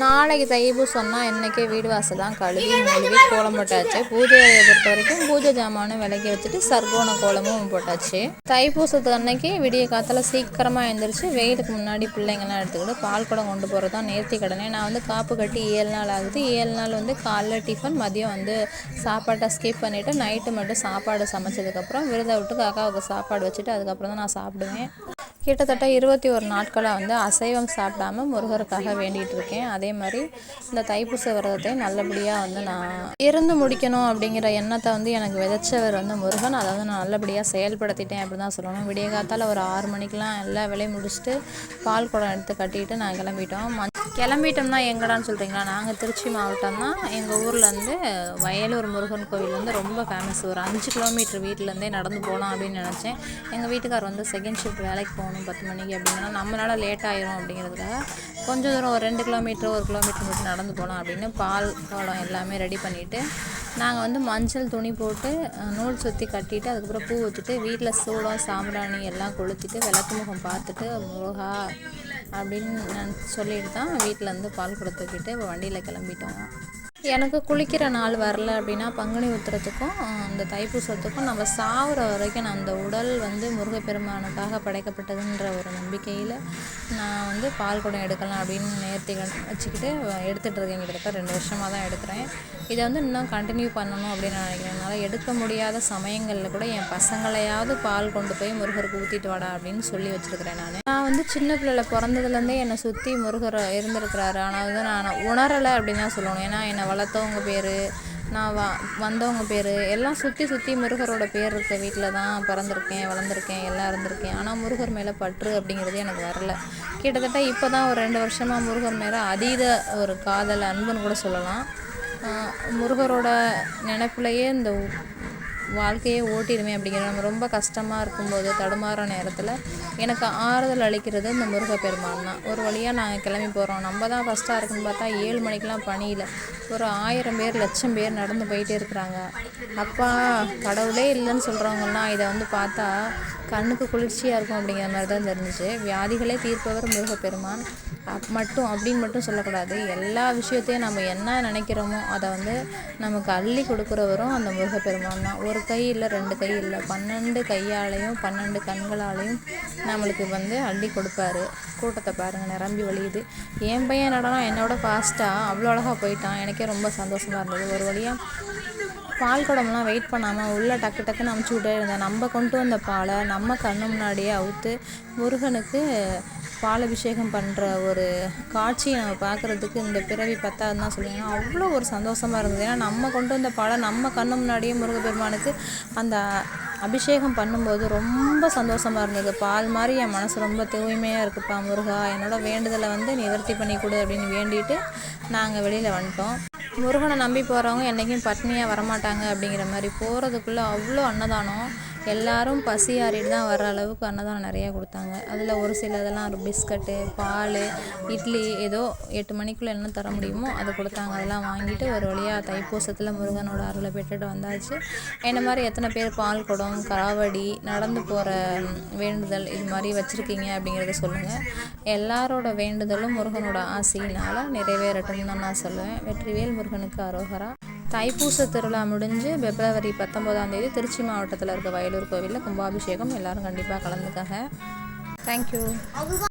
நாளைக்கு தைப்பூசம்னா இன்றைக்கே வீடு வாசல் தான் கழுவி மூழ்கி கோலம் போட்டாச்சு. பூஜையை பொறுத்த வரைக்கும் பூஜை ஜாமானும் விளக்கி வச்சுட்டு சர்க்கோண கோலமும் போட்டாச்சு. தைப்பூசத்து அன்னைக்கு விடிய காத்தால சீக்கிரமாக எழுந்திரிச்சு வெயிலுக்கு முன்னாடி பிள்ளைங்கள்லாம் எடுத்துக்கிட்டு பால் குடம் கொண்டு போகிறது தான் நேர்த்தி கடனே. நான் வந்து காப்பு கட்டி ஏழு நாள் ஆகுது. ஏழு நாள் வந்து காலைல டிஃபன் மதியம் வந்து சாப்பாட்டை ஸ்கிப் பண்ணிவிட்டு நைட்டு மட்டும் சாப்பாடு சமைச்சதுக்கப்புறம் விருதை விட்டு காக்காவுக்கு சாப்பாடு வச்சுட்டு அதுக்கப்புறம் தான் நான் சாப்பிடுவேன். கிட்டத்தட்ட இருபத்தி ஒரு நாட்களாக வந்து அசைவம் சாப்பிடாம முருகருக்காக வேண்டிகிட்டு இருக்கேன். அதே மாதிரி இந்த தைப்பூச விரதத்தை நல்லபடியாக வந்து நான் இருந்து முடிக்கணும் அப்படிங்கிற எண்ணத்தை வந்து எனக்கு விதைச்சவர் வந்து முருகன். அதை வந்து நான் நல்லபடியாக செயல்படுத்திட்டேன் அப்படி தான் சொல்லணும். விடிய காத்தால் ஒரு ஆறு மணிக்கெலாம் எல்லா வேலையும் முடிச்சுட்டு பால் குடம் எடுத்து கட்டிட்டு நான் கிளம்பிட்டோம். கிளம்பிட்டோம்னா எங்கடான்னு சொல்கிறீங்களா நாங்கள் திருச்சி மாவட்டம் தான். எங்கள் ஊர்லேருந்து வயலூர் முருகன் கோவில் வந்து ரொம்ப ஃபேமஸ் ஒரு அஞ்சு கிலோமீட்டர் வீட்டிலேருந்தே நடந்து போகலாம் அப்படின்னு நினச்சேன். எங்கள் வீட்டுக்கார் வந்து செகண்ட் ஷிஃப்ட் வேலைக்கு போகணும் பத்து மணிக்கு அப்படின்னா நம்மளால் லேட் ஆயிரும் அப்படிங்கிறதுக்காக கொஞ்சம் தூரம் ஒரு ரெண்டு கிலோமீட்டர் ஒரு கிலோமீட்டர் மட்டும் நடந்து போகலாம் அப்படின்னு பால் குடம் எல்லாமே ரெடி பண்ணிவிட்டு நாங்கள் வந்து மஞ்சள் துணி போட்டு நூல் சுற்றி கட்டிட்டு அதுக்கப்புறம் பூ வச்சுட்டு வீட்டில் சூடம் சாம்பிராணி எல்லாம் கொளுத்திட்டு விளக்கு முகம் பார்த்துட்டு முருகா அப்படின்னு நான் சொல்லிட்டு தான் வீட்டிலேருந்து பால் குடம் தூக்கிட்டு வண்டியில் கிளம்பிட்டோம். எனக்கு குளிக்கிற நாள் வரல அப்படின்னா பங்குனி உத்திரத்துக்கும் அந்த இந்த தைப்பூசத்துக்கும் நம்ம சாகுற வரைக்கும் நான் அந்த உடல் வந்து முருகப்பெருமானுக்காக படைக்கப்பட்டதுன்ற ஒரு நம்பிக்கையில் நான் வந்து பால் குடம் எடுக்கலாம் அப்படின்னு நேர்த்தி வச்சுக்கிட்டு எடுத்துகிட்டு இருக்கேன் கிட்டத்தட்ட ரெண்டு வருஷமாக தான் எடுக்கிறேன். இதை வந்து இன்னும் கண்டினியூ பண்ணணும் அப்படின்னு நான் நினைக்கிறேன். என்னால் எடுக்க முடியாத சமயங்களில் கூட என் பசங்களையாவது பால் கொண்டு போய் முருகருக்கு ஊற்றிட்டு வாடா அப்படின்னு சொல்லி வச்சுருக்கிறேன் நான். நான் வந்து சின்ன பிள்ளைல பிறந்ததுலேருந்தே என்னை சுற்றி முருகர் இருந்திருக்கிறாரு. ஆனால் வந்து நான் உணரலை அப்படின்னு தான் சொல்லணும். ஏன்னா என்னை வளர்த்தவங்க பேர் நான் வ வந்தவங்க பேர் எல்லாம் சுற்றி சுற்றி முருகரோட பேர் இருக்க வீட்டில் தான் பிறந்திருக்கேன் வளர்ந்துருக்கேன் எல்லாம் இருந்திருக்கேன். ஆனால் முருகர் மேலே பற்று அப்படிங்கிறது எனக்கு வரல. கிட்டத்தட்ட இப்போ தான் ஒரு ரெண்டு வருஷமாக முருகர் மேலே அதீத ஒரு காதல் அன்புன்னு கூட சொல்லலாம். முருகரோட நினப்புலையே இந்த வாழ்க்கையே ஓட்டிடுமே அப்படிங்கிற நம்ம ரொம்ப கஷ்டமாக இருக்கும்போது தடுமாற நேரத்தில் எனக்கு ஆறுதல் அளிக்கிறது இந்த முருகப்பெருமான் தான். ஒரு வழியாக நாங்கள் கிளம்பி போகிறோம் நம்ம தான் ஃபஸ்ட்டாக இருக்குன்னு பார்த்தா ஏழு மணிக்கெலாம் பணியில். ஒரு ஆயிரம் பேர் லட்சம் பேர் நடந்து போயிட்டே இருக்கிறாங்க. அப்பா கடவுளே இல்லைன்னு சொல்கிறவங்கலாம் இதை வந்து பார்த்தா கண்ணுக்கு குளிர்ச்சியாக இருக்கும் அப்படிங்கிற மாதிரி தான் தெரிஞ்சிச்சு. வியாதிகளே தீர்ப்பவர் முருகப்பெருமான். அப் மட்டும் அப்படின்னு மட்டும் சொல்லக்கூடாது. எல்லா விஷயத்தையும் நம்ம என்ன நினைக்கிறோமோ அதை வந்து நமக்கு அள்ளி கொடுக்குறவரும் அந்த முருகப்பெருமான் தான். ஒரு கை இல்லை ரெண்டு கை இல்லை. பன்னெண்டு கையாலையும் பன்னெண்டு கண்களாலையும் நம்மளுக்கு வந்து அள்ளி கொடுப்பாரு. கூட்டத்தை பாருங்கள் நிரம்பி வழியுது என் பையன் நடனம் என்னோட ஃபாஸ்ட்டாக அவ்வளோ அழகாக போயிட்டான். எனக்கு ரொம்ப சந்தோஷமாக இருந்தது. ஒரு வழியாக பால் குடம்லாம் வெயிட் பண்ணாமல் உள்ளே டக்கு டக்குன்னு அமுச்சு விட்டே இருந்தேன். நம்ம கொண்டு வந்த பாலை நம்ம கண்ணு முன்னாடியே அவுத்து முருகனுக்கு பால் அபிஷேகம் பண்ணுற ஒரு காட்சியை நம்ம பார்க்குறதுக்கு இந்த பிறவி பத்தாதுன்னு தான் சொல்லுவேன் அவ்வளோ ஒரு சந்தோஷமாக இருந்தது. ஏன்னா நம்ம கொண்டு வந்த பாலை நம்ம கண்ணு முன்னாடியே முருகப்பெருமானுக்கு அந்த அபிஷேகம் பண்ணும்போது ரொம்ப சந்தோஷமாக இருந்தது. பால் மாதிரி என் மனசு ரொம்ப தூய்மையாக இருக்குப்பா முருகா. என்னோட வேண்டுதலை வந்து நிவர்த்தி பண்ணி கொடு அப்படின்னு வேண்டிட்டு நாங்கள் வெளியில் வந்துட்டோம். முருகனை நம்பி போகிறவங்க என்றைக்கும் பட்னியாக வரமாட்டாங்க அப்படிங்கிற மாதிரி போகிறதுக்குள்ளே அவ்வளோ அன்னதானம். எல்லாரும் பசி ஆறிட்டு தான் வர்ற அளவுக்கு அன்னதானம் நிறையா கொடுத்தாங்க. அதில் ஒரு சில இதெல்லாம் பிஸ்கட்டு பால் இட்லி ஏதோ எட்டு மணிக்குள்ளே என்ன தர முடியுமோ அதை கொடுத்தாங்க. அதெல்லாம் வாங்கிட்டு ஒரு வழியாக தைப்பூசத்தில் முருகனோட அருளை பெற்றுட்டு வந்தாச்சு. என்ன மாதிரி எத்தனை பேர் பால் குடம் காவடி நடந்து போகிற வேண்டுதல் இது மாதிரி வச்சுருக்கீங்க அப்படிங்கிறத சொல்லுங்கள் எல்லாரோட வேண்டுதலும் முருகனோட ஆசையினால் நிறைவேறட்டும்னு தான் நான் சொல்லுவேன். வெற்றிவேல் முருகனுக்கு அரோகரா. தைப்பூச திருவிழா முடிஞ்சு பிப்ரவரி பத்தொம்போதாம் தேதி திருச்சி மாவட்டத்தில் இருக்க வயலூர் கோவிலில் கும்பாபிஷேகம் எல்லாரும் கண்டிப்பாக கலந்துக்கங்க. தேங்க்யூ